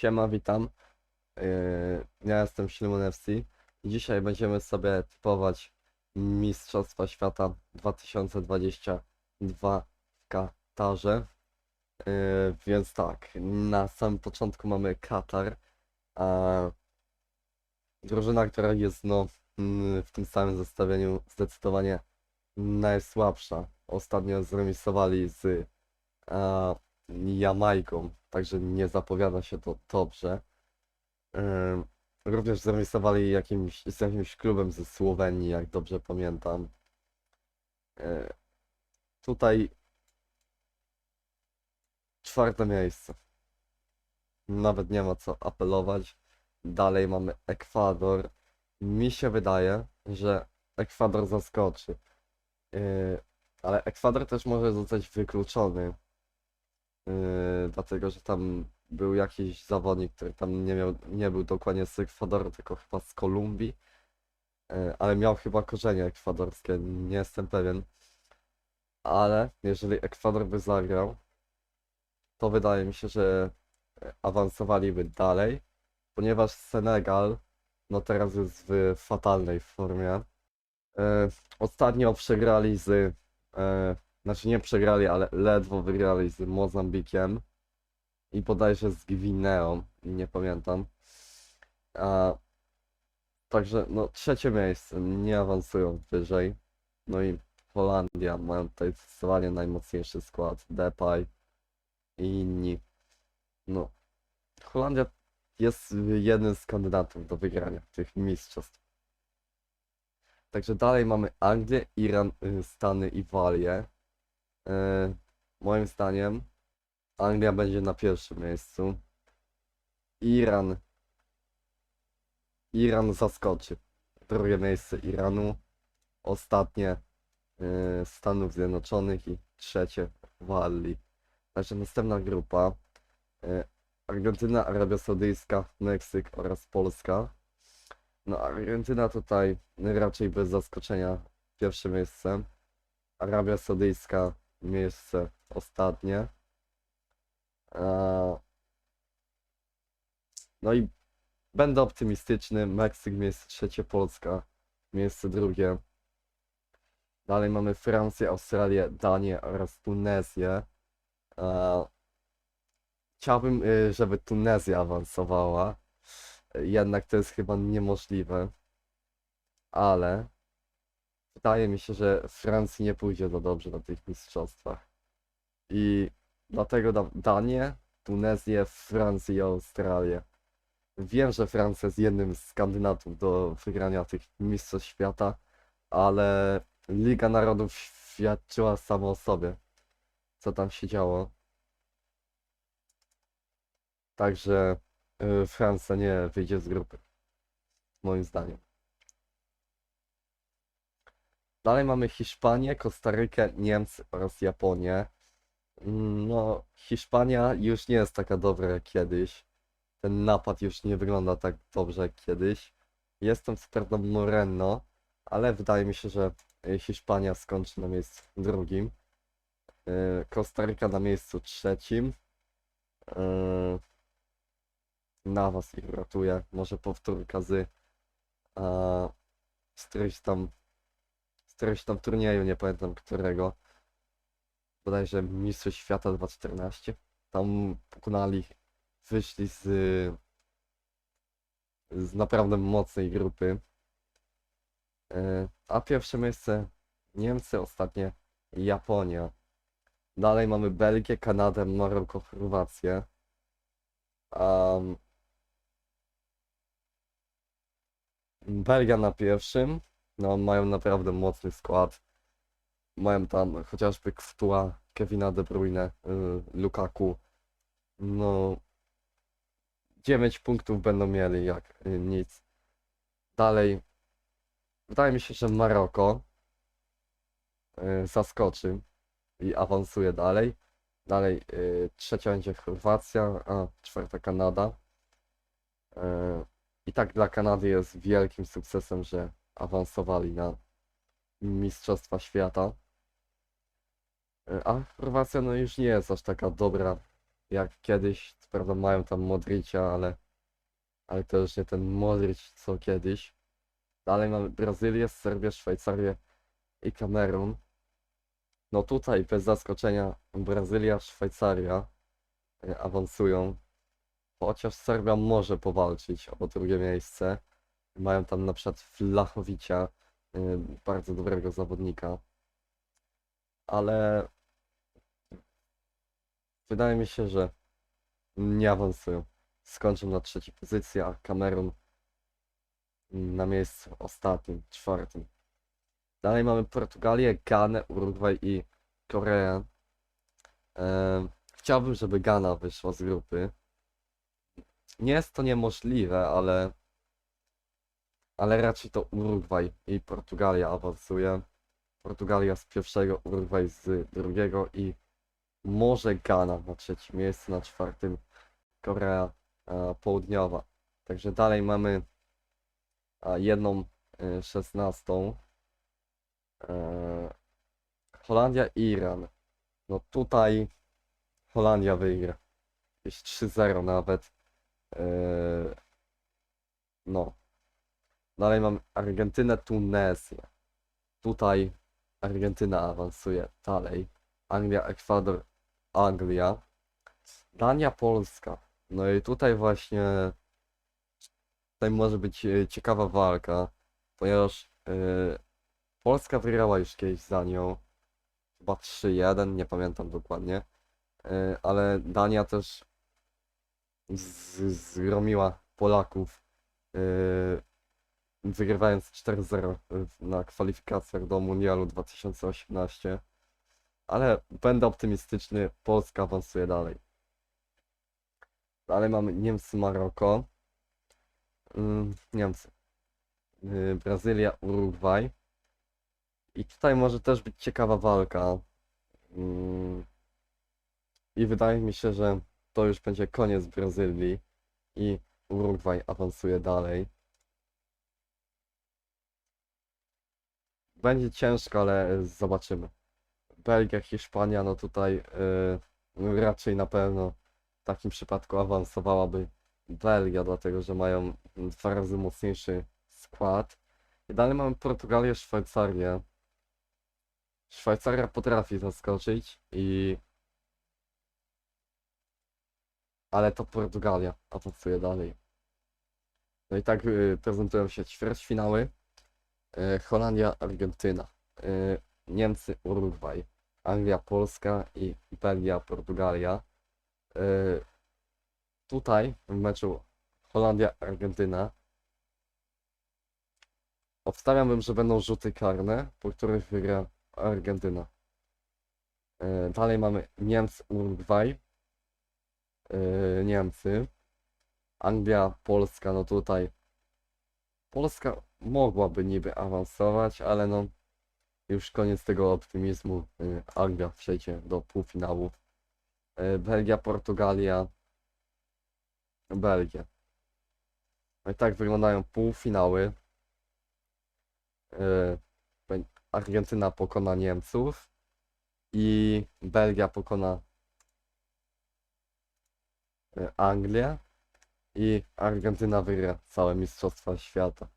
Siema, witam. Yy, Ja jestem Szymon FC dzisiaj będziemy sobie typować Mistrzostwa Świata 2022 w Katarze. Yy, Więc tak, na samym początku mamy Katar, a drużyna, która jest no, w tym samym zestawieniu zdecydowanie najsłabsza. Ostatnio zremisowali z a, Jamajką, także nie zapowiada się to dobrze. Również zremisowali jakimś, z jakimś klubem ze Słowenii, jak dobrze pamiętam. Yy, Tutaj czwarte miejsce. Nawet nie ma co apelować. Dalej mamy Ekwador. Mi się wydaje, że Ekwador zaskoczy. Yy, Ale Ekwador też może zostać wykluczony. Yy, dlatego, że tam był jakiś zawodnik, który tam nie miał, nie był dokładnie z Ekwadoru, tylko chyba z Kolumbii. Yy, ale miał chyba korzenie ekwadorskie, nie jestem pewien. Ale jeżeli Ekwador by zagrał, to wydaje mi się, że awansowaliby dalej, ponieważ Senegal no teraz jest w fatalnej formie. E, ostatnio przegrali z, e, znaczy nie przegrali, ale ledwo wygrali z Mozambikiem i bodajże z Gwineą, nie pamiętam. A, także no trzecie miejsce, nie awansują wyżej. No i Holandia mają tutaj zdecydowanie najmocniejszy skład, Depay i inni. No, Holandia jest jednym z kandydatów do wygrania tych mistrzostw. Także dalej mamy Anglię, Iran, y, Stany i Walię. Y, Moim zdaniem Anglia będzie na pierwszym miejscu. Iran. Iran zaskoczy. Drugie miejsce Iranu. Ostatnie y, Stanów Zjednoczonych i trzecie Walii. Także następna grupa. y, Argentyna, Arabia Saudyjska, Meksyk oraz Polska. No Argentyna tutaj raczej bez zaskoczenia pierwsze miejsce. Arabia Saudyjska miejsce ostatnie. Eee, No i będę optymistyczny. Meksyk miejsce trzecie, Polska miejsce drugie. Dalej mamy Francję, Australię, Danię oraz Tunezję. Eee, Chciałbym, y, żeby Tunezja awansowała. Jednak to jest chyba niemożliwe. Ale wydaje mi się, że Francji nie pójdzie za dobrze na tych mistrzostwach. I dlatego dam Danię, Tunezję, Francję i Australię. Wiem, że Francja jest jednym z kandydatów do wygrania tych mistrzostw świata, ale Liga Narodów świadczyła sama o sobie, co tam się działo. Także y, Francja nie wyjdzie z grupy. Moim zdaniem. Dalej mamy Hiszpanię, Kostarykę, Niemcy oraz Japonię. Mm, No, Hiszpania już nie jest taka dobra jak kiedyś. Ten napad już nie wygląda tak dobrze jak kiedyś. Jestem co prawda Moreno, ale wydaje mi się, że y, Hiszpania skończy na miejscu drugim. Y, Kostaryka na miejscu trzecim. Y, Navas ich ratuje. Może powtórka z z którejś tam z któregoś tam turnieju, nie pamiętam którego. Bodajże Mistrzostw Świata 2014. Tam pokonali, wyszli z z naprawdę mocnej grupy. E, A pierwsze miejsce Niemcy, ostatnie Japonia. Dalej mamy Belgię, Kanadę, Maroko, Chorwację. Um, Belgia na pierwszym. No, mają naprawdę mocny skład. Mają tam chociażby Kftua, Kevina De Bruyne, y, Lukaku. No, 9 punktów będą mieli jak y, nic. Dalej, wydaje mi się, że Maroko y, zaskoczy i awansuje dalej. Dalej, y, trzecia będzie Chorwacja, a czwarta Kanada. Y, I tak dla Kanady jest wielkim sukcesem, że awansowali na Mistrzostwa Świata. Y, A Chorwacja no już nie jest aż taka dobra jak kiedyś. Co prawda mają tam Modricia, ale, ale to już nie ten Modric co kiedyś. Dalej mamy Brazylię, Serbię, Szwajcarię i Kamerun. No tutaj bez zaskoczenia Brazylia, Szwajcaria e, awansują. Chociaż Serbia może powalczyć o drugie miejsce. Mają tam na przykład Flachowicia, y, bardzo dobrego zawodnika. Ale wydaje mi się, że nie awansują. Skończą na trzeciej pozycji, a Kamerun na miejscu ostatnim, czwartym. Dalej mamy Portugalię, Ganę, Urugwaj i Koreę. Em, chciałbym, żeby Gana wyszła z grupy. Nie jest to niemożliwe, ale ale raczej to Urugwaj i Portugalia awansuje. Portugalia z pierwszego, Urugwaj z drugiego i może Ghana na trzecim miejscu, na czwartym Korea e, Południowa. Także dalej mamy a, jedną e, szesnastą. E, Holandia i Iran. No tutaj Holandia wygra. Jakieś 3-0 nawet. E, no. Dalej mam Argentynę, Tunezję. Tutaj Argentyna awansuje dalej. Anglia, Ekwador, Anglia. Dania, Polska. No i tutaj właśnie tutaj może być e, ciekawa walka, ponieważ e, Polska wygrała już kiedyś za nią. Chyba 3-1, nie pamiętam dokładnie. E, ale Dania też z- Polaków. e, wygrywając 4-0 w- na kwalifikacjach do Mundialu 2018. Ale będę optymistyczny, Polska awansuje dalej. Dalej mamy Niemcy, Maroko. Ym, Niemcy. Yy, Brazylia, Urugwaj. I tutaj może też być ciekawa walka. Ym, I wydaje mi się, że to już będzie koniec Brazylii i Urugwaj awansuje dalej. Będzie ciężko, ale zobaczymy. Belgia, Hiszpania, no tutaj y, raczej na pewno w takim przypadku awansowałaby Belgia, dlatego że mają dwa razy mocniejszy skład. I dalej mamy Portugalię, Szwajcarię. Szwajcaria potrafi zaskoczyć i ale to Portugalia awansuje dalej. No i tak y, prezentują się ćwierćfinały. E, Holandia, Argentyna, e, Niemcy, Urugwaj, Anglia, Polska i Belgia, Portugalia. E, Tutaj w meczu Holandia, Argentyna obstawiałbym, że będą rzuty karne, po których wygra Argentyna. E, Dalej mamy Niemcy, Urugwaj, e, Niemcy, Anglia, Polska, no tutaj Polska mogłaby niby awansować, ale no już koniec tego optymizmu. Y, Anglia przejdzie do półfinałów. Y, Belgia, Portugalia, Belgia. No i tak wyglądają półfinały. Y, Argentyna pokona Niemców i Belgia pokona Anglię i Argentyna wygra całe Mistrzostwa Świata.